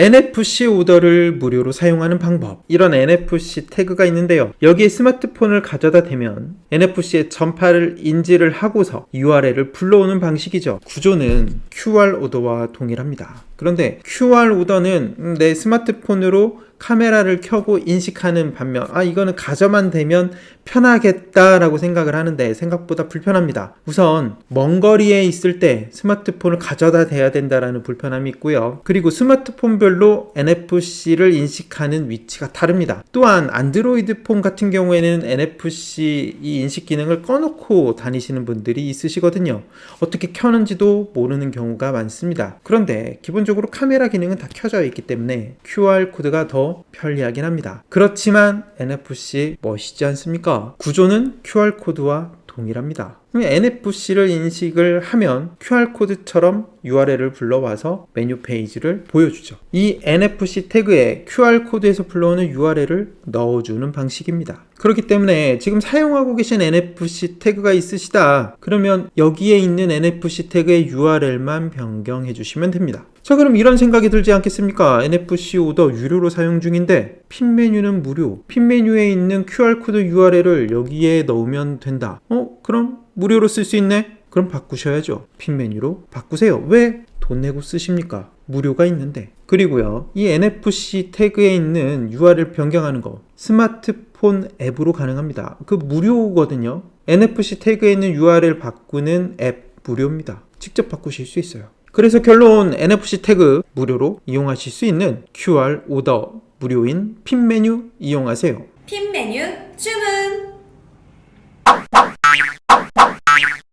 NFC 오더를 무료로 사용하는 방법. 이런 NFC 태그가 있는데요. 여기에 스마트폰을 가져다 대면 NFC의 전파를 인지를 하고서 URL을 불러오는 방식이죠. 구조는 QR 오더와 동일합니다. 그런데 QR 오더는 내 스마트폰으로 카메라를 켜고 인식하는 반면 아 이거는 가져만 되면 편하겠다라고 생각을 하는데 생각보다 불편합니다. 우선 먼 거리에 있을 때 스마트폰을 가져다 대야 된다라는 불편함이 있고요. 그리고 스마트폰별로 NFC를 인식하는 위치가 다릅니다. 또한 안드로이드 폰 같은 경우에는 NFC 이 인식 기능을 꺼놓고 다니시는 분들이 있으시거든요. 어떻게 켜는지도 모르는 경우 가 많습니다. 그런데 기본적으로 카메라 기능은 다 켜져 있기 때문에 QR 코드가 더 편리하긴 합니다. 그렇지만 NFC 멋있지 않습니까? 구조는 QR 코드와 동일합니다. NFC를 인식을 하면 QR코드처럼 URL을 불러와서 메뉴 페이지를 보여주죠. 이 NFC 태그에 QR코드에서 불러오는 URL을 넣어주는 방식입니다. 그렇기 때문에 지금 사용하고 계신 NFC 태그가 있으시다. 그러면 여기에 있는 NFC 태그의 URL만 변경해 주시면 됩니다. 자, 그럼 이런 생각이 들지 않겠습니까? NFC 오더 유료로 사용 중인데 핀 메뉴는 무료. 핀 메뉴에 있는 QR코드 URL을 여기에 넣으면 된다. 어? 그럼 무료로 쓸 수 있네? 그럼 바꾸셔야죠. 핀 메뉴로 바꾸세요. 왜 돈 내고 쓰십니까? 무료가 있는데. 그리고요, 이 NFC 태그에 있는 URL 변경하는 거 스마트폰 앱으로 가능합니다. 그 무료거든요. NFC 태그에 있는 URL 바꾸는 앱 무료입니다. 직접 바꾸실 수 있어요. 그래서 결론 NFC 태그 무료로 이용하실 수 있는 QR 오더 무료인 핀 메뉴 이용하세요. 핀 메뉴 주문